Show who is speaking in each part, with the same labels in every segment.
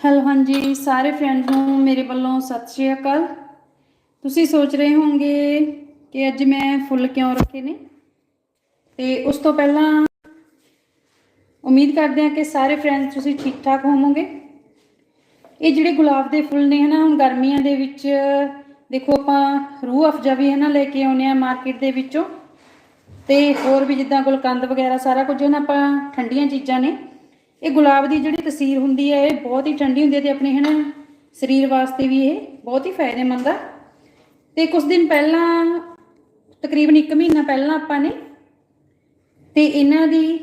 Speaker 1: Hello, ਹਾਂਜੀ, ਸਾਰੇ friends ਨੂੰ ਮੇਰੇ ਵੱਲੋਂ ਸਤਿ ਸ਼੍ਰੀ ਅਕਾਲ। ਤੁਸੀਂ ਸੋਚ ਰਹੇ ਹੋਵੋਗੇ ਕਿ ਅੱਜ ਮੈਂ ਫੁੱਲ ਕਿਉਂ ਰੱਖੇ ਨੇ? ਤੇ ਉਸ ਤੋਂ ਪਹਿਲਾਂ ਉਮੀਦ ਕਰਦੇ ਹਾਂ ਕਿ ਸਾਰੇ ਫਰੈਂਡਸ ਤੁਸੀਂ ਠੀਕ ਠਾਕ ਹੋਵੋਗੇ। ਇਹ ਜਿਹੜੇ ਗੁਲਾਬ ਦੇ ਫੁੱਲ ਨੇ ਹਨਾ, ਹੁਣ ਗਰਮੀਆਂ ਦੇ ਵਿੱਚ, ਦੇਖੋ ਆਪਾਂ ਰੂਹ ਅਫਜਾ ਵੀ ਹਨਾ ਲੈ ਕੇ ਆਉਨੇ ਆ ਮਾਰਕੀਟ ਦੇ ਵਿੱਚੋਂ। ਤੇ ਹੋਰ ਵੀ ਜਿੱਦਾਂ ਗੁਲਕੰਦ ਵਗੈਰਾ ਸਾਰਾ ਕੁਝ ਨਾ ਆਪਾਂ ਠੰਡੀਆਂ ਚੀਜ਼ਾਂ ਨੇ। ਇਹ ਗੁਲਾਬ ਦੀ ਜਿਹੜੀ ਤਸੀਰ ਹੁੰਦੀ ਹੈ, ਇਹ ਬਹੁਤ ਹੀ ਠੰਡੀ ਹੁੰਦੀ ਹੈ ਤੇ ਆਪਣੇ ਹਨਾ ਸਰੀਰ ਵਾਸਤੇ ਵੀ ਇਹ ਬਹੁਤ ਹੀ ਫਾਇਦੇਮੰਦ ਆ। ਤੇ ਕੁਝ ਦਿਨ ਪਹਿਲਾਂ, ਤਕਰੀਬਨ 1 ਮਹੀਨਾ ਪਹਿਲਾਂ ਆਪਾਂ ਨੇ ਤੇ ਇਹਨਾਂ ਦੀ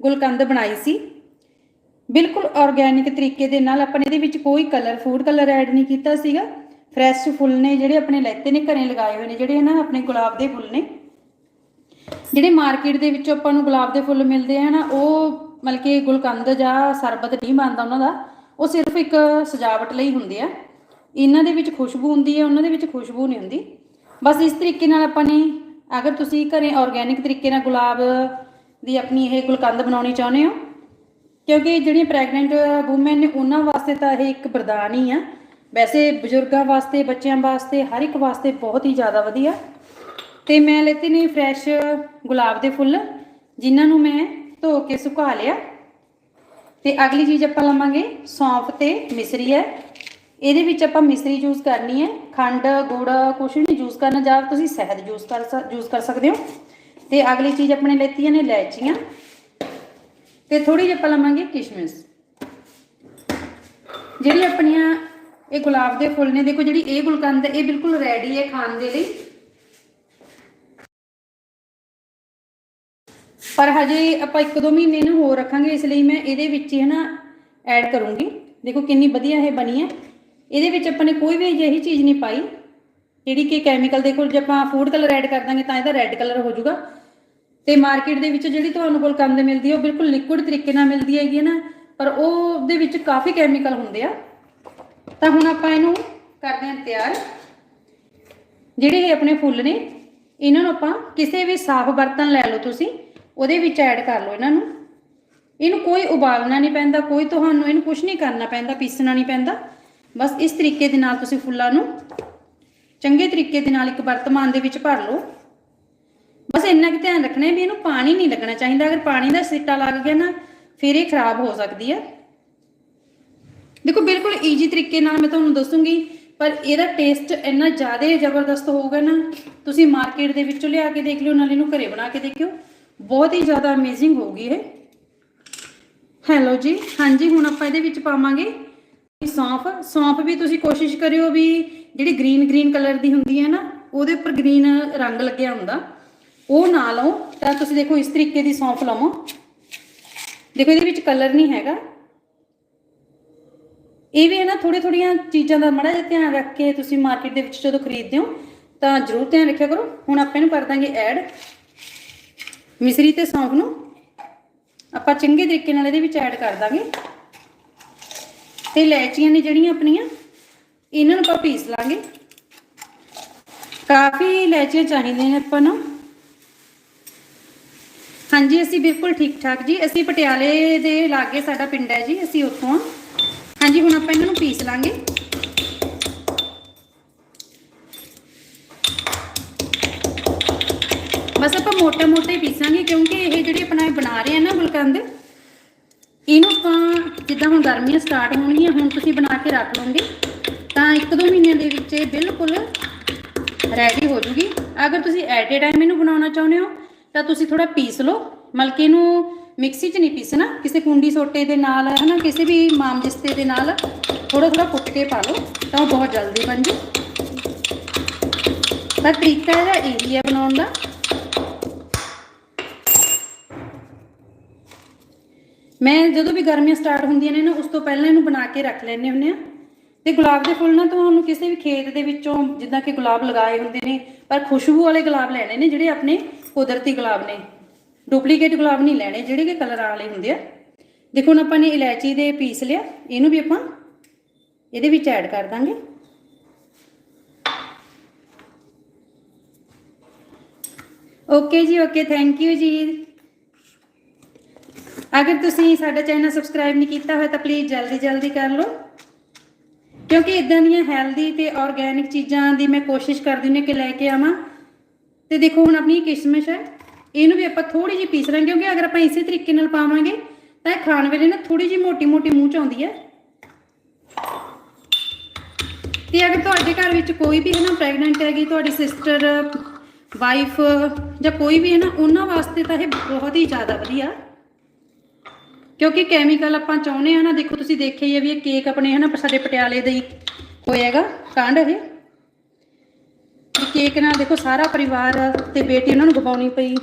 Speaker 1: ਗੁਲਕੰਦ ਬਣਾਈ ਸੀ। ਬਿਲਕੁਲ ਆਰਗੇਨਿਕ ਤਰੀਕੇ ਦੇ ਨਾਲ ਆਪਾਂ ਨੇ ਇਹਦੇ ਵਿੱਚ ਕੋਈ ਕਲਰ ਫੂਡ ਕਲਰ ਐਡ ਨਹੀਂ ਕੀਤਾ ਸੀਗਾ। ਫਰੈਸ਼ ਫੁੱਲ ਨੇ ਜਿਹੜੇ ਆਪਣੇ ਲੈਤੇ ਨੇ, ਘਰੇ ਲਗਾਏ ਹੋਏ ਨੇ, ਜਿਹੜੇ ਨਾ ਆਪਣੇ ਗੁਲਾਬ ਦੇ ਫੁੱਲ ਨੇ। ਜਿਹੜੇ ਮਾਰਕੀਟ ਦੇ ਵਿੱਚੋਂ ਆਪਾਂ ਨੂੰ ਗੁਲਾਬ ਦੇ ਫੁੱਲ ਮਿਲਦੇ ਆ ਨਾ ਉਹ ਮਤਲਬ ਕਿ ਗੁਲਕੰਦ ਜਾਂ ਸਰਬਤ ਨਹੀਂ ਬਣਦਾ ਉਹਨਾਂ ਦਾ, ਉਹ ਸਿਰਫ ਇੱਕ ਸਜਾਵਟ ਲਈ ਹੁੰਦੇ ਆ ਇਹਨਾਂ ਦੇ ਵਿੱਚ ਖੁਸ਼ਬੂ ਹੁੰਦੀ ਹੈ, ਉਹਨਾਂ ਦੇ ਵਿੱਚ ਖੁਸ਼ਬੂ ਨਹੀਂ ਹੁੰਦੀ। ਬਸ ਇਸ ਤਰੀਕੇ ਨਾਲ ਆਪਾਂ ਨੇ, ਅਗਰ ਤੁਸੀਂ ਘਰੇ ਆਰਗੇਨਿਕ ਤਰੀਕੇ ਨਾਲ ਗੁਲਾਬ ਦੀ ਆਪਣੀ ਇਹ ਗੁਲਕੰਦ ਬਣਾਉਣੀ ਚਾਹੁੰਦੇ ਹੋ, ਕਿਉਂਕਿ ਜਿਹੜੀਆਂ ਪ੍ਰੈਗਨੈਂਟ ਔਮਨ ਨੇ, ਉਹਨਾਂ ਵਾਸਤੇ ਤਾਂ ਇਹ ਇੱਕ ਵਰਦਾਨ ਹੀ ਆ। ਵੈਸੇ ਬਜ਼ੁਰਗਾਂ ਵਾਸਤੇ, ਬੱਚਿਆਂ ਵਾਸਤੇ, ਹਰ ਇੱਕ ਵਾਸਤੇ ਬਹੁਤ ਹੀ ਜ਼ਿਆਦਾ ਵਧੀਆ। ਤੇ ਮੈਂ ਲੈਤੀ ਨੇ ਫਰੈਸ਼ ਗੁਲਾਬ ਦੇ ਫੁੱਲ, ਜਿਨ੍ਹਾਂ ਨੂੰ ਮੈਂ ਧੋ ਕੇ ਸੁਕਾ ਲਿਆ। ਤੇ ਅਗਲੀ ਚੀਜ਼ ਆਪਾਂ ਲਵਾਂਗੇ ਸੌਂਫ ਤੇ ਮਿਸਰੀ ਹੈ। ਇਹਦੇ ਵਿੱਚ ਆਪਾਂ ਮਿਸਰੀ ਯੂਜ਼ ਕਰਨੀ ਹੈ। ਖੰਡ, ਗੁੜ ਕੁਛ ਨਹੀਂ ਯੂਜ਼ ਕਰਨਾ, ਜਾਂ ਤੁਸੀਂ ਸ਼ਹਿਦ ਯੂਜ਼ ਕਰ ਯੂਜ਼ ਕਰ ਸਕਦੇ ਹੋ। ਤੇ ਅਗਲੀ ਚੀਜ਼ ਆਪਣੇ ਲੈਤੀਆਂ ਨੇ ਇਲਾਇਚੀਆਂ। ਤੇ ਥੋੜੀ ਜਿਹੀ ਆਪਾਂ ਲਵਾਂਗੇ ਕਿਸ਼ਮਿਸ਼। ਜਿਹੜੀ ਆਪਣੀਆਂ ਇਹ ਗੁਲਾਬ ਦੇ ਫੁੱਲ ਨੇ, ਦੇਖੋ ਜਿਹੜੀ ਇਹ ਗੁਲਕੰਦ ਇਹ ਬਿਲਕੁਲ ਰੈਡੀ ਹੈ ਖਾਣ ਦੇ ਲਈ। ਪਰ ਹਜੇ ਆਪਾਂ ਇੱਕ ਦੋ ਮਹੀਨੇ ਨੂੰ ਹੋਰ ਰੱਖਾਂਗੇ, ਇਸ ਲਈ ਮੈਂ ਇਹਦੇ ਵਿੱਚ ਹੀ ਹਨਾ ਐਡ ਕਰੂੰਗੀ। ਦੇਖੋ ਕਿੰਨੀ ਵਧੀਆ ਇਹ ਬਣੀ ਹੈ ਇਹਦੇ ਵਿੱਚ ਆਪਾਂ ਨੇ ਕੋਈ ਵੀ ਅਜਿਹੀ ਚੀਜ਼ ਨਹੀਂ ਪਾਈ, ਜਿਹੜੀ ਕਿ ਕੈਮੀਕਲ ਦੇਖੋ, ਜੇ ਆਪਾਂ ਫੂਡ ਕਲਰ ਐਡ ਕਰ ਦਾਂਗੇ ਤਾਂ ਇਹਦਾ ਰੈੱਡ ਕਲਰ ਹੋ ਜਾਊਗਾ। ਤੇ ਮਾਰਕੀਟ ਦੇ ਵਿੱਚ ਜਿਹੜੀ ਤੁਹਾਨੂੰ ਕੋਲ ਗੁਲਕੰਦ ਮਿਲਦੀ ਹੈ ਉਹ ਬਿਲਕੁਲ ਲਿਕੁਇਡ ਤਰੀਕੇ ਨਾਲ ਮਿਲਦੀ ਹੈਗੀ ਹੈ ਨਾ, ਪਰ ਉਹ ਦੇ ਵਿੱਚ ਕਾਫੀ ਕੈਮੀਕਲ ਹੁੰਦੇ ਆ। ਤਾਂ ਹੁਣ ਆਪਾਂ ਇਹਨੂੰ ਕਰਦੇ ਹਾਂ ਤਿਆਰ। ਜਿਹੜੇ ਇਹ ਆਪਣੇ ਫੁੱਲ ਨੇ, ਇਹਨਾਂ ਨੂੰ ਆਪਾਂ ਕਿਸੇ ਵੀ ਸਾਫ਼ ਬਰਤਨ ਲੈ ਲਓ ਤੁਸੀਂ। ਉਹਦੇ ਵਿੱਚ ਐਡ ਕਰ ਲਓ ਇਹਨਾਂ ਨੂੰ। ਇਹਨੂੰ ਕੋਈ ਉਬਾਲਣਾ ਨਹੀਂ ਪੈਂਦਾ, ਕੋਈ ਤੁਹਾਨੂੰ ਇਹਨੂੰ ਕੁਝ ਨਹੀਂ ਕਰਨਾ ਪੈਂਦਾ, ਪੀਸਣਾ ਨਹੀਂ ਪੈਂਦਾ। ਬਸ ਇਸ ਤਰੀਕੇ ਦੇ ਨਾਲ ਤੁਸੀਂ ਫੁੱਲਾਂ ਨੂੰ ਚੰਗੇ ਤਰੀਕੇ ਦੇ ਨਾਲ ਇੱਕ ਵਰਤਮਾਨ ਦੇ ਵਿੱਚ ਭਰ ਲਓ। ਬਸ ਇੰਨਾ ਕਿ ਧਿਆਨ ਰੱਖਣਾ ਵੀ ਇਹਨੂੰ ਪਾਣੀ ਨਹੀਂ ਲੱਗਣਾ ਚਾਹੀਦਾ। ਅਗਰ ਪਾਣੀ ਦਾ ਸਿੱਟਾ ਲੱਗ ਗਿਆ ਨਾ, ਫਿਰ ਇਹ ਖਰਾਬ ਹੋ ਸਕਦੀ ਹੈ। ਦੇਖੋ, ਬਿਲਕੁਲ ਈਜੀ ਤਰੀਕੇ ਨਾਲ ਮੈਂ ਤੁਹਾਨੂੰ ਦੱਸੂਗੀ, ਪਰ ਇਹਦਾ ਟੇਸਟ ਇੰਨਾ ਜ਼ਿਆਦਾ ਜ਼ਬਰਦਸਤ ਹੋਊਗਾ ਨਾ, ਤੁਸੀਂ ਮਾਰਕੀਟ ਦੇ ਵਿੱਚੋਂ ਲਿਆ ਕੇ ਦੇਖ ਲਿਓ, ਨਾਲੇ ਇਹਨੂੰ ਘਰੇ ਬਣਾ ਕੇ ਦੇਖਿਓ। ਬਹੁਤ ਹੀ ਜ਼ਿਆਦਾ ਅਮੇਜ਼ਿੰਗ ਹੋਊਗੀ ਇਹ। ਹੈਲੋ ਜੀ, ਹਾਂਜੀ, ਹੁਣ ਆਪਾਂ ਇਹਦੇ ਵਿੱਚ ਪਾਵਾਂਗੇ ਸੌਂਫ। ਸੌਂਫ ਵੀ ਤੁਸੀਂ ਕੋਸ਼ਿਸ਼ ਕਰਿਓ ਵੀ ਜਿਹੜੀ ਗ੍ਰੀਨ ਗ੍ਰੀਨ ਕਲਰ ਦੀ ਹੁੰਦੀ ਹੈ ਨਾ, ਉਹਦੇ ਉੱਪਰ ਗ੍ਰੀਨ ਰੰਗ ਲੱਗਿਆ ਹੁੰਦਾ। ਉਹ ਨਾ ਲਓ, ਤਾਂ ਤੁਸੀਂ ਦੇਖੋ ਇਸ ਤਰੀਕੇ ਦੀ ਸੌਂਫ ਲਵੋ। ਦੇਖੋ, ਇਹਦੇ ਵਿੱਚ ਕਲਰ ਨਹੀਂ ਹੈਗਾ। ਇਹ ਵੀ ਹੈ ਨਾ ਥੋੜੀ ਥੋੜੀਆਂ ਚੀਜ਼ਾਂ ਦਾ ਮੜਾ ਜਿਹਾ ਧਿਆਨ ਰੱਖ ਕੇ ਤੁਸੀਂ ਮਾਰਕੀਟ ਦੇ ਵਿੱਚ ਜਦੋਂ ਖਰੀਦਦੇ ਹੋ, ਤਾਂ ਜ਼ਰੂਰ ਧਿਆਨ ਰੱਖਿਆ ਕਰੋ। ਹੁਣ ਆਪਾਂ ਇਹਨੂੰ ਕਰ ਦਾਂਗੇ ਐਡ ਮਿਸਰੀ ਤੇ ਸੌਂਫ ਨੂੰ ਆਪਾਂ ਚੰਗੇ ਤਰੀਕੇ ਨਾਲ ਇਹਦੇ ਵਿੱਚ ਐਡ ਕਰ ਦਾਂਗੇ। ਤੇ ਇਲਾਇਚੀਆਂ ਨੇ ਜਿਹੜੀਆਂ ਆਪਣੀਆਂ, ਇਹਨਾਂ ਨੂੰ ਆਪਾਂ ਪੀਸ ਲਾਂਗੇ। ਕਾਫੀ ਇਲਾਇਚੀਆਂ ਚਾਹੀਦੀਆਂ ਨੇ ਆਪਾਂ ਨੂੰ। ਹਾਂਜੀ, ਅਸੀਂ ਬਿਲਕੁਲ ਠੀਕ ਠਾਕ ਜੀ। ਅਸੀਂ ਪਟਿਆਲੇ ਦੇ ਲਾਗੇ ਸਾਡਾ ਪਿੰਡ ਹੈ ਜੀ, ਅਸੀਂ ਉੱਥੋਂ ਆ ਹਾਂਜੀ, ਹੁਣ ਆਪਾਂ ਇਹਨਾਂ ਨੂੰ ਪੀਸ ਲਾਂਗੇ। ਬਸ ਆਪਾਂ ਮੋਟਾ ਮੋਟਾ ਹੀ ਪੀਸਾਂਗੇ ਕਿਉਂਕਿ ਇਹ ਜਿਹੜੀ ਆਪਣਾ ਬਣਾ ਰਹੇ ਆ ਨਾ ਗੁਲਕੰਦ, ਇਹਨੂੰ ਆਪਾਂ ਜਿੱਦਾਂ ਹੁਣ ਗਰਮੀਆਂ ਸਟਾਰਟ ਹੋਣਗੀਆਂ, ਹੁਣ ਤੁਸੀਂ ਬਣਾ ਕੇ ਰੱਖ ਲਓਗੇ, ਤਾਂ ਇੱਕ ਦੋ ਮਹੀਨਿਆਂ ਦੇ ਵਿੱਚ ਇਹ ਬਿਲਕੁਲ ਰੈਡੀ ਹੋ ਜੂਗੀ। ਅਗਰ ਤੁਸੀਂ ਐਟ ਏ ਟਾਈਮ ਇਹਨੂੰ ਬਣਾਉਣਾ ਚਾਹੁੰਦੇ ਹੋ, ਤਾਂ ਤੁਸੀਂ ਥੋੜਾ ਪੀਸ ਲਓ, ਮਲਕੇ ਨੂੰ ਮਿਕਸੀ 'ਚ ਨਹੀਂ ਪੀਸਣਾ, ਕਿਸੇ ਕੁੰਡੀ ਸੋਟੇ ਦੇ ਨਾਲ ਹਨਾ ਕਿਸੇ ਵੀ ਮਾਮਜਿਸਤੇ ਦੇ ਨਾਲ ਥੋੜਾ ਥੋੜਾ ਕੁੱਟ ਕੇ ਪਾ ਲਓ, ਤਾਂ ਉਹ ਬਹੁਤ ਜਲਦੀ ਬਣ ਜੂ। ਤਾਂ ਤਰੀਕਾ ਇਹਦਾ ਇਹੀ ਹੈ ਬਣਾਉਣ ਦਾ। ਮੈਂ ਜਦੋਂ ਵੀ ਗਰਮੀਆਂ ਸਟਾਰਟ ਹੁੰਦੀਆਂ ਨੇ ਨਾ, ਉਸ ਤੋਂ ਪਹਿਲਾਂ ਇਹਨੂੰ ਬਣਾ ਕੇ ਰੱਖ ਲੈਣੇ ਹੁੰਦੇ ਆ ਤੇ ਗੁਲਾਬ ਦੇ ਫੁੱਲ ਨਾ, ਤੁਹਾਨੂੰ ਕਿਸੇ ਵੀ ਖੇਤ ਦੇ ਵਿੱਚੋਂ ਜਿੱਦਾਂ ਕਿ ਗੁਲਾਬ ਲਗਾਏ ਹੁੰਦੇ ਨੇ, ਪਰ ਖੁਸ਼ਬੂ ਵਾਲੇ ਗੁਲਾਬ ਲੈਣੇ ਨੇ, ਜਿਹੜੇ ਆਪਣੇ ਕੁਦਰਤੀ ਗੁਲਾਬ ਨੇ। ਡੁਪਲੀਕੇਟ ਗੁਲਾਬ ਨਹੀਂ ਲੈਣੇ, ਜਿਹੜੇ ਕਿ ਕਲਰ ਵਾਲੇ ਹੁੰਦੇ ਆ। ਦੇਖੋ ਹੁਣ ਆਪਾਂ ਨੇ ਇਲਾਇਚੀ ਦੇ ਪੀਸ ਲਿਆ, ਇਹਨੂੰ ਵੀ ਆਪਾਂ ਇਹਦੇ ਵਿੱਚ ਐਡ ਕਰ ਦਾਂਗੇ। ਓਕੇ ਜੀ, ਓਕੇ, ਥੈਂਕ ਯੂ ਜੀ। ਅਗਰ ਤੁਸੀਂ ਸਾਡਾ ਚੈਨਲ ਸਬਸਕ੍ਰਾਈਬ ਨਹੀਂ ਕੀਤਾ ਹੋਇਆ ਤਾਂ ਪਲੀਜ਼ ਜਲਦੀ ਜਲਦੀ ਕਰ ਲਓ। ਕਿਉਂਕਿ ਇਦਾਂ ਦੀਆਂ ਹੈਲਦੀ ਤੇ ਆਰਗੈਨਿਕ ਚੀਜ਼ਾਂ ਦੀ ਮੈਂ ਕੋਸ਼ਿਸ਼ ਕਰਦੀ ਹਾਂ ਕਿ ਲੈ ਕੇ ਆਵਾਂ। ਤੇ ਦੇਖੋ, ਹੁਣ ਆਪਣੀ ਕਿਸ਼ਮਿਸ਼ ਹੈ। ਇਹਨੂੰ ਵੀ ਆਪਾਂ ਥੋੜੀ ਜਿਹੀ ਪੀਸ ਲਾਂਗੇ, ਕਿਉਂਕਿ ਅਗਰ ਆਪਾਂ ਇਸੇ ਤਰੀਕੇ ਨਾਲ ਪਾਵਾਂਗੇ, ਤਾਂ ਇਹ ਖਾਣ ਵੇਲੇ ਨਾ ਥੋੜੀ ਜਿਹੀ ਮੋਟੀ ਮੋਟੀ ਮੂੰਹ ਚ ਆਉਂਦੀ ਹੈ। ਤੇ ਅਗਰ ਤੁਹਾਡੇ ਘਰ ਵਿੱਚ ਕੋਈ ਵੀ ਹੈ ਨਾ ਪ੍ਰੈਗਨੈਂਟ ਹੈਗੀ, ਤੁਹਾਡੀ ਸਿਸਟਰ ਵਾਈਫ ਜਾਂ ਕੋਈ ਵੀ ਹੈ ਨਾ, ਉਹਨਾਂ ਵਾਸਤੇ ਤਾਂ ਇਹ ਬਹੁਤ ਹੀ ਜ਼ਿਆਦਾ ਵਧੀਆ। ਕਿਉਂਕਿ ਕੈਮੀਕਲ ਆਪਾਂ ਚਾਹੁੰਦੇ ਆ ਨਾ, ਦੇਖੋ ਤੁਸੀਂ ਦੇਖਿਆ ਹੀ ਆ ਵੀ ਇਹ ਕੇਕ ਆਪਣੇ ਹੈ ਸਾਡੇ ਪਟਿਆਲੇ ਦਾ ਹੀ ਹੋਇਆਗਾ ਕਾਂਡ ਇਹ। ਕੇਕ ਨਾਲ ਦੇਖੋ ਸਾਰਾ ਪਰਿਵਾਰ ਤੇ ਬੇਟੀ ਉਹਨਾਂ ਨੂੰ ਗਵਾਉਣੀ ਪਈ।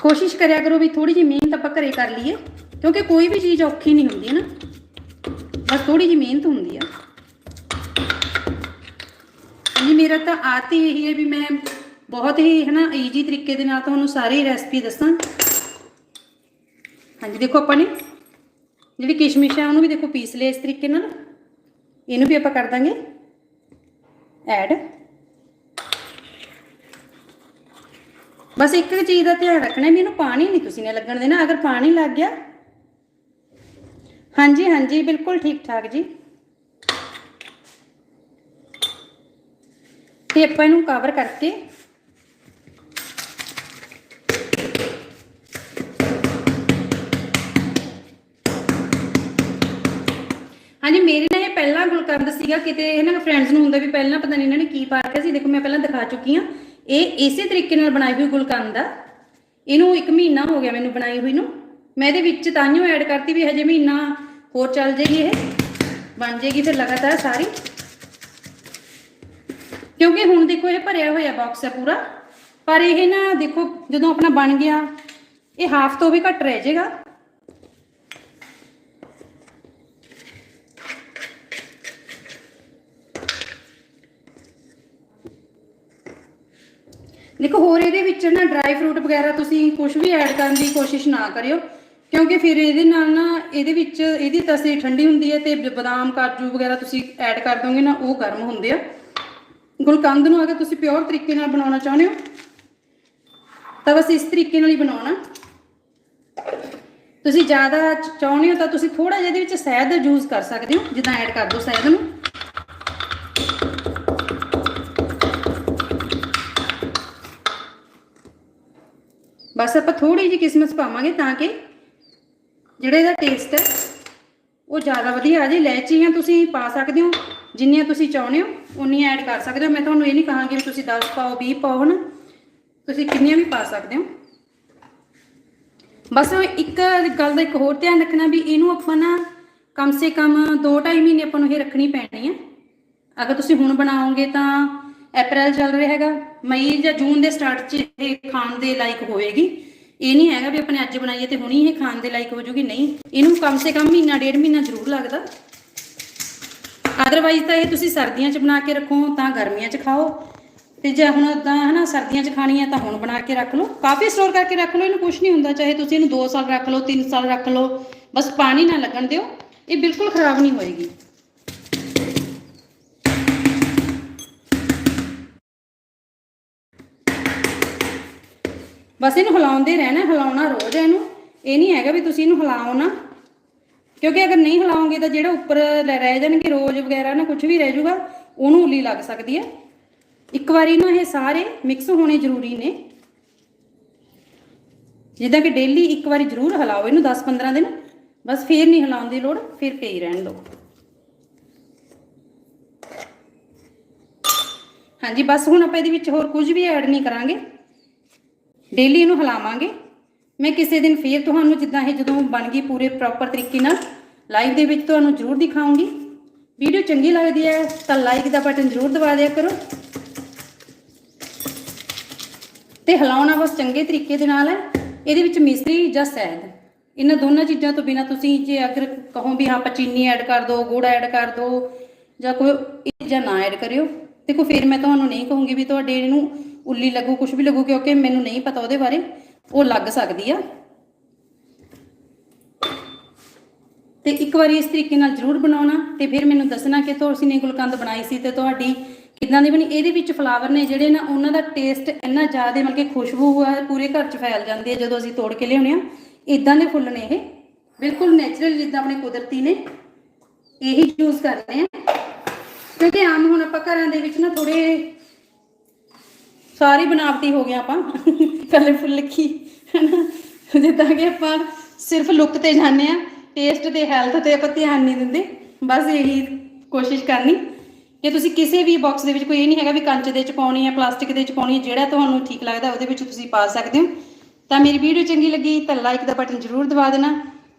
Speaker 1: ਕੋਸ਼ਿਸ਼ ਕਰਿਆ ਕਰੋ ਵੀ ਥੋੜੀ ਜਿਹੀ ਮਿਹਨਤ ਆਪਾਂ ਘਰੇ ਕਰ ਲਈਏ, ਕਿਉਂਕਿ ਕੋਈ ਵੀ ਚੀਜ਼ ਔਖੀ ਨਹੀਂ ਹੁੰਦੀ ਨਾ। ਬਸ ਥੋੜੀ ਜਿਹੀ ਮਿਹਨਤ ਹੁੰਦੀ ਆ। ਜੀ ਮੇਰਾ ਤਾਂ ਆਤੀ ਇਹੀ ਹੈ ਵੀ ਮੈਂ ਬਹੁਤ ਹੀ, ਹੈ ਨਾ ਈਜੀ ਤਰੀਕੇ ਦੇ ਨਾਲ ਤੁਹਾਨੂੰ ਸਾਰੀ ਰੈਸਪੀ ਦੱਸਾਂ। ਹਾਂਜੀ, ਦੇਖੋ ਆਪਾਂ ਨੇ, ਜਿਹੜੀ ਕਿਸ਼ਮਿਸ਼ ਹੈ ਉਹਨੂੰ ਵੀ ਦੇਖੋ ਪੀਸ ਲਿਆ ਇਸ ਤਰੀਕੇ ਨਾਲ। ਇਹਨੂੰ ਵੀ ਆਪਾਂ ਕਰ ਦਾਂਗੇ ਐਡ ਬਸ ਇੱਕ ਚੀਜ਼ ਦਾ ਧਿਆਨ ਰੱਖਣਾ, ਵੀ ਇਹਨੂੰ ਪਾਣੀ ਨਹੀਂ ਤੁਸੀਂ ਨੇ ਲੱਗਣ ਦੇਣਾ, ਅਗਰ ਪਾਣੀ ਲੱਗ ਗਿਆ। ਹਾਂਜੀ ਹਾਂਜੀ, ਬਿਲਕੁਲ ਠੀਕ ਠਾਕ ਜੀ। ਤੇ ਆਪਾਂ ਇਹਨੂੰ ਕਵਰ ਕਰਕੇ ਹਾਂਜੀ ਮੇਰੇ ਨਾਲ ਇਹ ਪਹਿਲਾਂ ਗੁਲਕੰਦ ਸੀਗਾ, ਕਿਤੇ ਇਹਨਾਂ ਫਰੈਂਡਸ ਨੂੰ ਹੁੰਦਾ ਵੀ ਪਹਿਲਾਂ ਪਤਾ ਨਹੀਂ ਇਹਨਾਂ ਨੇ ਕੀ ਪਾ ਰੱਖਿਆ ਸੀ। ਦੇਖੋ, ਮੈਂ ਪਹਿਲਾਂ ਦਿਖਾ ਚੁੱਕੀ ਹਾਂ। ਇਹ ਇਸੇ ਤਰੀਕੇ ਨਾਲ ਬਣਾਈ ਹੋਈ ਗੁਲਕੰਦ ਆ। ਇਹਨੂੰ 1 ਮਹੀਨਾ ਹੋ ਗਿਆ ਮੈਨੂੰ ਬਣਾਈ ਹੋਈ ਨੂੰ। ਮੈਂ ਇਹਦੇ ਵਿੱਚ ਤਾਂਿਓ ਐਡ ਕਰਤੀ ਵੀ ਹਜੇ ਮਹੀਨਾ ਹੋਰ ਚੱਲ ਜੇਗੀ ਇਹ। ਬਣ ਜੇਗੀ ਫਿਰ ਲਗਾਤਾਰ ਸਾਰੀ। ਕਿਉਂਕਿ ਹੁਣ ਦੇਖੋ, ਇਹ ਭਰਿਆ ਹੋਇਆ ਬਾਕਸ ਹੈ ਪੂਰਾ। ਪਰ ਇਹ ਨਾ ਦੇਖੋ, ਜਦੋਂ ਆਪਣਾ ਬਣ ਗਿਆ, ਇਹ ਹਾਫ ਤੋਂ ਵੀ ਘੱਟ ਰਹਿ ਜਾਏਗਾ ਦੇਖੋ, ਹੋਰ ਇਹਦੇ ਵਿੱਚ ਨਾ ਡਰਾਈ ਫਰੂਟ ਵਗੈਰਾ ਤੁਸੀਂ ਕੁਝ ਵੀ ਐਡ ਕਰਨ ਦੀ ਕੋਸ਼ਿਸ਼ ਨਾ ਕਰਿਓ, ਕਿਉਂਕਿ ਫਿਰ ਇਹਦੇ ਨਾਲ ਨਾ ਇਹਦੇ ਵਿੱਚ ਇਹਦੀ ਤਸੀ ਠੰਡੀ ਹੁੰਦੀ ਹੈ ਤੇ ਬਦਾਮ, ਕਾਜੂ ਵਗੈਰਾ ਤੁਸੀਂ ਐਡ ਕਰ ਦੋਗੇ ਨਾ, ਉਹ ਗਰਮ ਹੁੰਦੇ ਆ। ਗੁਲਕੰਦ ਨੂੰ ਅਗਰ ਤੁਸੀਂ ਪਿਓਰ ਤਰੀਕੇ ਨਾਲ ਬਣਾਉਣਾ ਚਾਹੁੰਦੇ ਹੋ, ਤਾਂ ਬਸ ਇਸ ਤਰੀਕੇ ਨਾਲ ਹੀ ਬਣਾਉਣਾ। ਤੁਸੀਂ ਜ਼ਿਆਦਾ ਚਾਹੁੰਦੇ ਹੋ ਤਾਂ ਤੁਸੀਂ ਥੋੜਾ ਜਿਹਾ ਇਹਦੇ ਵਿੱਚ ਸ਼ਹਿਦ ਯੂਜ਼ ਕਰ ਸਕਦੇ ਹੋ, ਜਿੱਦਾਂ ਐਡ ਕਰ ਦਿਓ ਸ਼ਹਿਦ ਨੂੰ। ਬਸ ਆਪਾਂ ਥੋੜੀ ਜਿਹੀ ਕਿਸਮਸ ਪਾਵਾਂਗੇ ਤਾਂ ਕਿ ਜਿਹੜਾ ਇਹਦਾ ਟੇਸਟ ਹੈ, ਉਹ ਜ਼ਿਆਦਾ ਵਧੀਆ ਆ ਜੇ ਇਲਾਇਚੀਆਂ ਤੁਸੀਂ ਪਾ ਸਕਦੇ ਹੋ, ਜਿੰਨੀਆਂ ਤੁਸੀਂ ਚਾਹੁੰਦੇ ਹੋ, ਉਨੀਆਂ ਐਡ ਕਰ ਸਕਦੇ ਹੋ। ਮੈਂ ਤੁਹਾਨੂੰ ਇਹ ਨਹੀਂ ਕਹਾਂਗੀ ਵੀ ਤੁਸੀਂ 10 ਪਾਓ 20 ਪਾਓ ਨਾ ਤੁਸੀਂ ਕਿੰਨੀਆਂ ਵੀ ਪਾ ਸਕਦੇ ਹੋ। ਬਸ ਇੱਕ ਗੱਲ ਦਾ ਇੱਕ ਹੋਰ ਧਿਆਨ ਰੱਖਣਾ ਵੀ ਇਹਨੂੰ ਆਪਾਂ ਨਾ ਕਮ ਸੇ ਕਮ 2.5 ਮਹੀਨੇ ਆਪਾਂ ਨੂੰ ਇਹ ਰੱਖਣੀ ਪੈਣੀ ਹੈ ਅਗਰ ਤੁਸੀਂ ਹੁਣ ਬਣਾਓਗੇ ਤਾਂ ਅਪ੍ਰੈਲ ਚੱਲ ਰਿਹਾ ਹੈਗਾ, ਮਈ ਜਾਂ ਜੂਨ ਦੇ ਸਟਾਰਟ 'ਚ ਇਹ ਖਾਣ ਦੇ ਲਾਇਕ ਹੋਵੇਗੀ ਇਹ ਨਹੀਂ ਹੈਗਾ ਵੀ ਆਪਣੇ ਅੱਜ ਬਣਾਈਏ ਤੇ ਹੁਣੀ ਇਹ ਖਾਣ ਦੇ ਲਾਇਕ ਹੋ ਜੂਗੀ, ਨਹੀਂ। ਇਹਨੂੰ ਕਮ ਸੇ ਕਮ ਮਹੀਨਾ, ਡੇਢ ਮਹੀਨਾ ਜ਼ਰੂਰ ਲੱਗਦਾ। ਅਦਰਵਾਈਜ਼ ਤਾਂ ਇਹ ਤੁਸੀਂ ਸਰਦੀਆਂ 'ਚ ਬਣਾ ਕੇ ਰੱਖੋ, ਤਾਂ ਗਰਮੀਆਂ 'ਚ ਖਾਓ। ਤੇ ਜੇ ਹੁਣ ਇਦਾਂ ਹਨਾ, ਸਰਦੀਆਂ 'ਚ ਖਾਣੀ ਹੈ ਤਾਂ ਹੁਣ ਬਣਾ ਕੇ ਰੱਖ ਲਓ। ਕਾਫੀ ਸਟੋਰ ਕਰਕੇ ਰੱਖ ਲਓ, ਇਹਨੂੰ ਕੁਝ ਨਹੀਂ ਹੁੰਦਾ, ਚਾਹੇ ਤੁਸੀਂ ਇਹਨੂੰ 2 ਸਾਲ ਰੱਖ ਲਓ 3 ਸਾਲ ਰੱਖ ਲਓ। ਬਸ ਪਾਣੀ ਨਾ ਲੱਗਣ ਦਿਓ। ਇਹ ਬਿਲਕੁਲ ਖਰਾਬ ਨਹੀਂ ਹੋਏਗੀ। ਬਸ ਇਹਨੂੰ ਹਿਲਾਉਂਦੇ ਰਹਿਣਾ, ਹਿਲਾਉਣਾ ਰੋਜ਼ ਹੈ ਇਹਨੂੰ। ਇਹ ਨਹੀਂ ਹੈਗਾ ਵੀ ਤੁਸੀਂ ਇਹਨੂੰ ਹਿਲਾਓ ਨਾ। ਕਿਉਂਕਿ ਅਗਰ ਨਹੀਂ ਹਿਲਾਓਗੇ ਤਾਂ ਜਿਹੜਾ ਉੱਪਰ ਲੈ- ਰਹਿ ਜਾਣਗੇ ਰੋਜ਼ ਵਗੈਰਾ, ਨਾ ਕੁਝ ਵੀ ਰਹਿ ਜਾਊਗਾ, ਉਹਨੂੰ ਉੱਲੀ ਲੱਗ ਸਕਦੀ ਹੈ ਇੱਕ ਵਾਰੀ ਨਾ ਇਹ ਸਾਰੇ ਮਿਕਸ ਹੋਣੇ ਜ਼ਰੂਰੀ ਨੇ। ਜਿੱਦਾਂ ਕਿ ਡੇਲੀ ਇੱਕ ਵਾਰੀ ਜ਼ਰੂਰ ਹਿਲਾਓ ਇਹਨੂੰ 10-15 ਦਿਨ। ਬਸ ਫੇਰ ਨਹੀਂ ਹਿਲਾਉਣ ਦੀ ਲੋੜ, ਫਿਰ ਪਈ ਰਹਿਣ ਦਿਓ। ਹਾਂਜੀ, ਬਸ ਹੁਣ ਆਪਾਂ ਇਹਦੇ ਵਿੱਚ ਹੋਰ ਕੁਝ ਵੀ ਐਡ ਨਹੀਂ ਕਰਾਂਗੇ। ਡੇਲੀ ਇਹਨੂੰ ਹਿਲਾਵਾਂਗੇ। ਮੈਂ ਕਿਸੇ ਦਿਨ ਫੇਰ ਤੁਹਾਨੂੰ ਜਿੱਦਾਂ ਇਹ ਜਦੋਂ ਬਣ ਗਈ ਪੂਰੇ ਪ੍ਰੋਪਰ ਤਰੀਕੇ ਨਾਲ ਲਾਈਵ ਦੇ ਵਿੱਚ ਤੁਹਾਨੂੰ ਜ਼ਰੂਰ ਦਿਖਾਉਂਗੀ। ਵੀਡੀਓ ਚੰਗੀ ਲੱਗਦੀ ਹੈ ਤਾਂ ਲਾਈਕ ਦਾ ਬਟਨ ਜ਼ਰੂਰ ਦਬਾ ਦਿਆ ਕਰੋ। ਤੇ ਹਿਲਾਉਣਾ ਬਸ ਚੰਗੇ ਤਰੀਕੇ ਦੇ ਨਾਲ ਹੈ। ਇਹਦੇ ਵਿੱਚ ਮਿਸਰੀ ਜਾਂ ਸੈਦ। ਇਹਨਾਂ ਦੋਨਾਂ ਚੀਜ਼ਾਂ ਤੋਂ ਬਿਨਾ ਤੁਸੀਂ ਜੇ ਅਗਰ ਕਹੋ ਵੀ ਹਾਂ ਆਪਾਂ ਚੀਨੀ ਐਡ ਕਰ ਦਿਓ ਗੁੜ ਐਡ ਕਰ ਦਿਓ ਜਾਂ ਕੋਈ ਇਹ ਚੀਜ਼ਾਂ ਨਾ ਐਡ ਕਰਿਓ। ਦੇਖੋ ਫਿਰ ਮੈਂ ਤੁਹਾਨੂੰ ਨਹੀਂ ਕਹੂੰਗੀ ਵੀ ਤੁਹਾਡੇ ਇਹਨੂੰ ਉੱਲੀ ਲੱਗੂ ਕੁਝ ਵੀ ਲੱਗੂ, ਕਿਉਂਕਿ ਮੈਨੂੰ ਨਹੀਂ ਪਤਾ ਉਹਦੇ ਬਾਰੇ, ਉਹ ਲੱਗ ਸਕਦੀ ਆ। ਤੇ ਇੱਕ ਵਾਰੀ ਇਸ ਤਰੀਕੇ ਨਾਲ ਜ਼ਰੂਰ ਬਣਾਉਣਾ, ਤੇ ਫਿਰ ਮੈਨੂੰ ਦੱਸਣਾ ਕਿ ਤੁਸੀਂ ਨੇ ਗੁਲਕੰਦ ਬਣਾਈ ਸੀ ਤੇ ਤੁਹਾਡੀ ਕਿਦਾਂ ਦੀ ਬਣੀ। ਇਹਦੇ ਵਿੱਚ ਫਲਾਵਰ ਨੇ ਜਿਹੜੇ ਨਾ, ਉਹਨਾਂ ਦਾ ਟੇਸਟ ਇੰਨਾ ਜ਼ਿਆਦਾ ਮਤਲਬ ਕਿ ਖੁਸ਼ਬੂ ਆ, ਪੂਰੇ ਘਰ 'ਚ ਫੈਲ ਜਾਂਦੀ ਹੈ ਜਦੋਂ ਅਸੀਂ ਤੋੜ ਕੇ ਲਿਆਉਂਦੇ ਆ। ਇਦਾਂ ਦੇ ਫੁੱਲ ਨੇ ਇਹ। ਬਿਲਕੁਲ ਨੇਚਰਲ ਜਿੱਦਾਂ ਆਪਣੇ ਕੁਦਰਤੀ ਨੇ। ਇਹੀ ਯੂਜ਼ ਕਰ ਰਹੇ ਆ। ਕਿਉਂਕਿ ਆਮ ਹੁਣ ਆਪਾਂ ਘਰਾਂ ਦੇ ਵਿੱਚ ਨਾ ਥੋੜੇ ਸਾਰੀ ਬਨਾਵਟੀ ਹੋ ਗਏ ਆਪਾਂ। ਕਲਰਫੁਲ ਲਿਖੀ ਹਨਾ? ਜਿੱਦਾਂ ਕਿ ਆਪਾਂ ਸਿਰਫ ਲੁੱਕ ਤੇ ਜਾਂਦੇ ਆ ਟੇਸਟ ਤੇ ਹੈਲਥ ਤੇ ਆਪਾਂ ਧਿਆਨ ਨਹੀਂ ਦਿੰਦੇ। ਬਸ ਇਹੀ ਕੋਸ਼ਿਸ਼ ਕਰਨੀ। ਜੇ ਤੁਸੀਂ ਕਿਸੇ ਵੀ ਬਾਕਸ ਦੇ ਵਿੱਚ ਕੋਈ ਇਹ ਨਹੀਂ ਹੈਗਾ ਵੀ ਕੰਚ ਦੇ ਚ ਪਾਉਣੀ ਹੈ ਪਲਾਸਟਿਕ ਦੇ ਚ ਪਾਉਣੀ ਹੈ, ਜਿਹੜਾ ਤੁਹਾਨੂੰ ਠੀਕ ਲੱਗਦਾ ਉਹਦੇ ਵਿੱਚ ਤੁਸੀਂ ਪਾ ਸਕਦੇ ਹੋ। ਤਾਂ ਮੇਰੀ ਵੀਡੀਓ ਚੰਗੀ ਲੱਗੀ ਤਾਂ ਲਾਈਕ ਦਾ ਬਟਨ ਜ਼ਰੂਰ ਦਬਾ ਦੇਣਾ।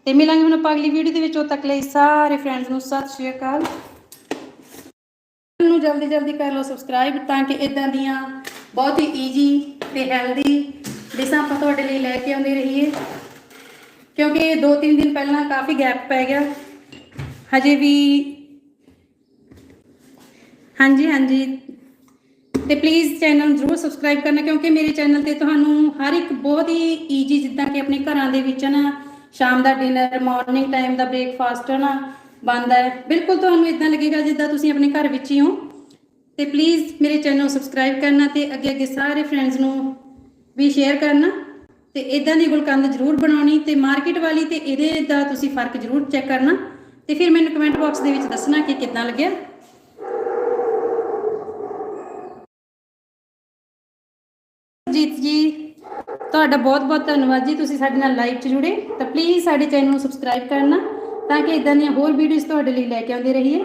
Speaker 1: ਤੇ ਮਿਲਾਂਗੇ ਹੁਣ ਆਪਾਂ ਅਗਲੀ ਵੀਡੀਓ ਦੇ ਵਿੱਚ। ਉਹ ਤੱਕ ਲਈ ਸਾਰੇ ਫਰੈਂਡਸ ਨੂੰ ਸਤਿ ਸ਼੍ਰੀ ਅਕਾਲ। ਨੂੰ ਜਲਦੀ ਜਲਦੀ ਕਰ ਲਓ ਸਬਸਕ੍ਰਾਈਬ ਤਾਂ ਕਿ ਇਦਾਂ ਦੀਆਂ ਬਹੁਤ ਹੀ ਈਜੀ ਤੇ ਹੈਲਦੀ ਡਿਸ਼ਾਂ ਆਪਾਂ ਤੁਹਾਡੇ ਲਈ ਲੈ ਕੇ ਆਉਂਦੇ ਰਹੀਏ। ਕਿਉਂਕਿ 2-3 ਦਿਨ ਪਹਿਲਾਂ ਕਾਫੀ ਗੈਪ ਪੈ ਗਿਆ। ਹਜੇ ਵੀ ਹਾਂਜੀ ਹਾਂਜੀ। ਤੇ ਪਲੀਜ਼ ਚੈਨਲ ਜ਼ਰੂਰ ਸਬਸਕ੍ਰਾਈਬ ਕਰਨਾ, ਕਿਉਂਕਿ ਮੇਰੇ ਚੈਨਲ ਤੇ ਤੁਹਾਨੂੰ ਹਰ ਇੱਕ ਬਹੁਤ ਹੀ ਈਜੀ ਜਿੱਦਾਂ ਕਿ ਆਪਣੇ ਘਰਾਂ ਦੇ ਵਿੱਚ ਨਾ, ਸ਼ਾਮ ਦਾ ਡਿਨਰ ਮਾਰਨਿੰਗ ਟਾਈਮ ਦਾ ਬ੍ਰੇਕਫਾਸਟ ਨਾ ਬਣਦਾ ਹੈ। ਬਿਲਕੁਲ ਤੁਹਾਨੂੰ ਇਦਾਂ ਲੱਗੇਗਾ ਜਿੱਦਾਂ ਤੁਸੀਂ ਆਪਣੇ ਘਰ ਵਿੱਚ ਹੀ ਹੋ। ਤੇ ਪਲੀਜ਼ ਮੇਰੇ ਚੈਨਲ ਨੂੰ ਸਬਸਕ੍ਰਾਈਬ ਕਰਨਾ ਤੇ ਅੱਗੇ ਅੱਗੇ ਸਾਰੇ ਫਰੈਂਡਸ ਨੂੰ ਵੀ ਸ਼ੇਅਰ ਕਰਨਾ ਤੇ ਇਦਾਂ ਦੀ ਗੁਲਕੰਦ ਜ਼ਰੂਰ ਬਣਾਉਣੀ ਤੇ ਮਾਰਕੀਟ ਵਾਲੀ ਤੇ ਇਹਦੇ ਦਾ ਤੁਸੀਂ ਫ਼ਰਕ ਜ਼ਰੂਰ ਚੈੱਕ ਕਰਨਾ ਤੇ ਫਿਰ ਮੈਨੂੰ ਕਮੈਂਟ ਬਾਕਸ ਦੇ ਵਿੱਚ ਦੱਸਣਾ ਕਿ ਕਿੱਦਾਂ ਲੱਗਿਆ। ਜੀਤ ਜੀ, ਤੁਹਾਡਾ ਬਹੁਤ ਬਹੁਤ ਧੰਨਵਾਦ ਜੀ, ਤੁਸੀਂ ਸਾਡੇ ਨਾਲ ਲਾਈਵ 'ਚ ਜੁੜੇ। ਤਾਂ ਪਲੀਜ਼ ਸਾਡੇ ਚੈਨਲ ਨੂੰ ਸਬਸਕ੍ਰਾਈਬ ਕਰਨਾ ਤਾਂ ਕਿ ਇਦਾਂ ਦੀਆਂ ਹੋਰ ਵੀਡੀਓਜ਼ ਤੁਹਾਡੇ ਲਈ ਲੈ ਕੇ ਆਉਂਦੇ ਰਹੀਏ।